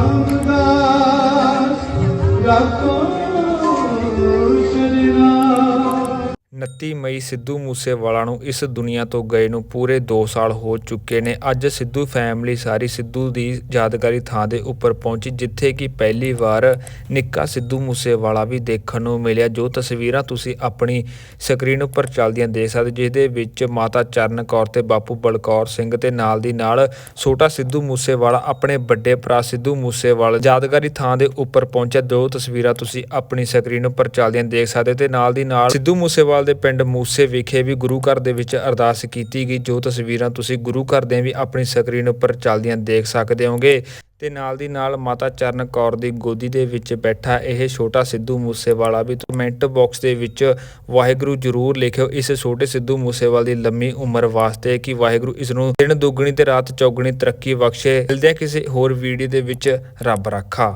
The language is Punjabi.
Ramdas, Rakho. 29 ਮਈ ਸਿੱਧੂ ਮੂਸੇਵਾਲਾ ਨੂੰ ਇਸ ਦੁਨੀਆ ਤੋਂ ਗਏ ਨੂੰ ਪੂਰੇ 2 ਸਾਲ ਹੋ ਚੁੱਕੇ ਨੇ। ਅੱਜ ਸਿੱਧੂ ਫੈਮਿਲੀ ਸਾਰੀ ਸਿੱਧੂ ਦੀ ਯਾਦਗਾਰੀ ਥਾਂ ਦੇ ਉੱਪਰ ਪਹੁੰਚੀ, ਜਿੱਥੇ ਕਿ ਪਹਿਲੀ ਵਾਰ ਨਿੱਕਾ ਸਿੱਧੂ ਮੂਸੇਵਾਲਾ ਵੀ ਦੇਖਣ ਨੂੰ ਮਿਲਿਆ। ਜੋ ਤਸਵੀਰਾਂ ਤੁਸੀਂ ਆਪਣੀ ਸਕਰੀਨ ਉੱਪਰ ਚੱਲਦੀਆਂ ਦੇਖ ਸਕਦੇ ਜਿਸ ਦੇ ਵਿੱਚ ਮਾਤਾ ਚਰਨ ਕੌਰ ਤੇ ਬਾਪੂ ਬਲਕੌਰ ਸਿੰਘ ਤੇ ਨਾਲ ਦੀ ਨਾਲ ਛੋਟਾ ਸਿੱਧੂ ਮੂਸੇਵਾਲਾ, ਆਪਣੇ ਵੱਡੇ ਭਰਾ ਸਿੱਧੂ ਮੂਸੇਵਾਲਾ ਯਾਦਗਾਰੀ ਥਾਂ ਦੇ ਉੱਪਰ ਪਹੁੰਚਿਆ। ਦੋ ਤਸਵੀਰਾਂ ਤੁਸੀਂ ਆਪਣੀ ਸਕਰੀਨ ਉੱਪਰ ਚੱਲਦੀਆਂ ਦੇਖ ਸਕਦੇ ਹੋ ਤੇ ਨਾਲ ਦੀ ਨਾਲ ਸਿੱਧੂ ਮੂਸੇਵਾਲਾ ਦੇ ਪਿੰਡ ਮੂਸੇ ਵਿਖੇ ਵੀ ਗੁਰੂ ਘਰ ਦੇ ਵਿੱਚ ਅਰਦਾਸ ਕੀਤੀ ਗਈ, ਜੋ ਤਸਵੀਰਾਂ ਤੁਸੀਂ ਗੁਰੂ ਘਰ ਦੀਆਂ ਵੀ ਆਪਣੀ ਸਕਰੀਨ ਉੱਪਰ ਚੱਲਦੀਆਂ ਦੇਖ ਸਕਦੇ ਹੋਗੇ ਤੇ ਨਾਲ ਦੀ ਨਾਲ ਮਾਤਾ ਚਰਨ ਕੌਰ ਦੀ ਗੋਦੀ ਦੇ ਵਿੱਚ ਬੈਠਾ ਇਹ ਛੋਟਾ ਸਿੱਧੂ ਮੂਸੇਵਾਲਾ ਵੀ ਕਮੈਂਟ ਬਾਕਸ ਦੇ ਵਿੱਚ ਵਾਹਿਗੁਰੂ ਜਰੂਰ ਲਿਖਿਓ, ਇਸ ਛੋਟੇ ਸਿੱਧੂ ਮੂਸੇਵਾਲ ਦੀ ਲੰਮੀ ਉਮਰ ਵਾਸਤੇ ਕਿ ਵਾਹਿਗੁਰੂ ਇਸ ਨੂੰ ਦਿਨ ਦੁੱਗਣੀ ਤੇ ਰਾਤ ਚੌਗਣੀ ਤਰੱਕੀ ਬਖਸ਼ੇ, ਮਿਲਦੇ ਕਿਸੇ ਹੋਰ ਵੀਡੀਓ ਦੇ ਵਿੱਚ, ਰੱਬ ਰਾਖਾ।